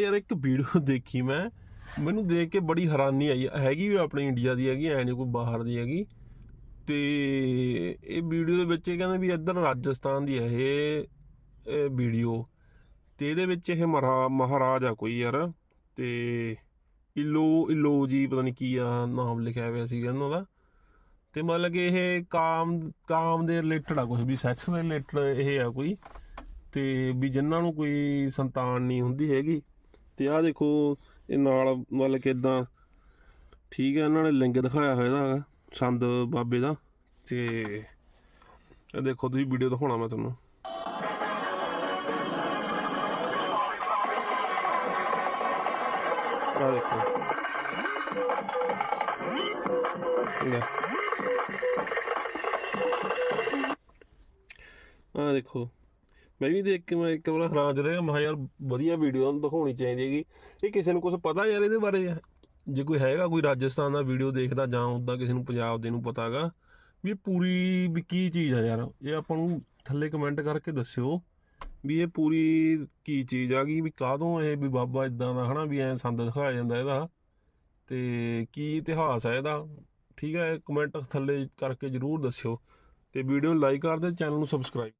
ਯਾਰ ਇੱਕ ਵੀਡੀਓ ਦੇਖੀ ਮੈਂ, ਮੈਨੂੰ ਦੇਖ ਕੇ ਬੜੀ ਹੈਰਾਨੀ ਆਈ। ਹੈਗੀ ਵੀ ਆਪਣੀ ਇੰਡੀਆ ਦੀ ਹੈਗੀ, ਐ ਨਹੀਂ ਕੋਈ ਬਾਹਰ ਦੀ ਹੈਗੀ। ਤੇ ਇਹ ਵੀਡੀਓ ਦੇ ਵਿੱਚ ਇਹ ਕਹਿੰਦੇ ਵੀ ਇੱਧਰ ਰਾਜਸਥਾਨ ਦੀ ਹੈ ਇਹ ਵੀਡੀਓ। ਤੇ ਇਹਦੇ ਵਿੱਚ ਇਹ ਮਹਾਰਾ- ਮਹਾਰਾਜ ਆ ਕੋਈ ਯਾਰ। ਤੇ ਇਲੋ ਇਲੋ ਜੀ ਪਤਾ ਨਹੀਂ ਕੀ ਆ, ਨਾਮ ਲਿਖਿਆ ਹੋਇਆ ਸੀਗਾ ਇਹਨਾਂ ਦਾ। ਤੇ ਮਤਲਬ ਕਿ ਇਹ ਕਾਮ ਕਾਮ ਦੇ ਰਿਲੇਟਡ ਆ ਕੁਝ ਵੀ, ਸੈਕਸ ਦੇ ਰਿਲੇਟਡ ਇਹ ਆ ਕੋਈ। ਤੇ ਵੀ ਜਿਨ੍ਹਾਂ ਨੂੰ ਕੋਈ ਸੰਤਾਨ ਨਹੀਂ ਹੁੰਦੀ ਹੈਗੀ। ਤੇ ਆਹ ਦੇਖੋ, ਇਹ ਨਾਲ ਮਤਲਬ ਕਿ ਇਦਾਂ ਠੀਕ ਹੈ, ਇਹਨਾਂ ਨੇ ਲਿੰਗ ਦਿਖਾਇਆ ਹੋਇਆ ਇਹਦਾ ਹੈਗਾ ਸੰਦ ਬਾਬੇ ਦਾ। ਤੇ ਇਹ ਦੇਖੋ, ਤੁਸੀਂ ਵੀਡੀਓ ਦਿਖਾਉਣਾ ਮੈਂ ਤੁਹਾਨੂੰ। ਆਹ ਦੇਖੋ। ਲੈ ਆਹ ਦੇਖੋ। ਮੈਂ ਵੀ ਦੇਖ ਕੇ ਮੈਂ ਇੱਕ ਵਾਰ ਹੈਰਾਨ ਚ ਰਿਹਾ, ਮੈਂ ਯਾਰ ਵਧੀਆ ਵੀਡੀਓ ਦਿਖਾਉਣੀ ਚਾਹੀਦੀ ਹੈਗੀ। ਇਹ ਕਿਸੇ ਨੂੰ ਕੁਝ ਪਤਾ ਯਾਰ ਇਹਦੇ ਬਾਰੇ? ਜੇ ਕੋਈ ਹੈਗਾ ਕੋਈ ਰਾਜਸਥਾਨ ਦਾ ਵੀਡੀਓ ਦੇਖਦਾ ਜਾਂ ਉਦਾਂ ਕਿਸੇ ਨੂੰ ਪੰਜਾਬ ਦੇ ਨੂੰ ਪਤਾ ਹੈਗਾ, ਵੀ ਇਹ ਪੂਰੀ ਵੀ ਕੀ ਚੀਜ਼ ਆ ਯਾਰ? ਇਹ ਆਪਾਂ ਨੂੰ ਥੱਲੇ ਕਮੈਂਟ ਕਰਕੇ ਦੱਸਿਓ ਵੀ ਇਹ ਪੂਰੀ ਕੀ ਚੀਜ਼ ਆ ਗਈ, ਵੀ ਕਾਹਦੋਂ ਇਹ ਵੀ ਬਾਬਾ ਇਦਾਂ ਦਾ ਹਨਾ, ਵੀ ਐ ਸੰਦ ਦਿਖਾਇਆ ਜਾਂਦਾ ਇਹਦਾ। ਤੇ ਕੀ ਇਤਿਹਾਸ ਹੈ ਇਹਦਾ? ਠੀਕ ਹੈ ਕਮੈਂਟ ਥੱਲੇ ਕਰਕੇ ਜਰੂਰ ਦੱਸਿਓ। ਤੇ ਵੀਡੀਓ ਨੂੰ ਲਾਈਕ ਕਰ ਦਿਓ, ਚੈਨਲ ਨੂੰ ਸਬਸਕ੍ਰਾਈਬ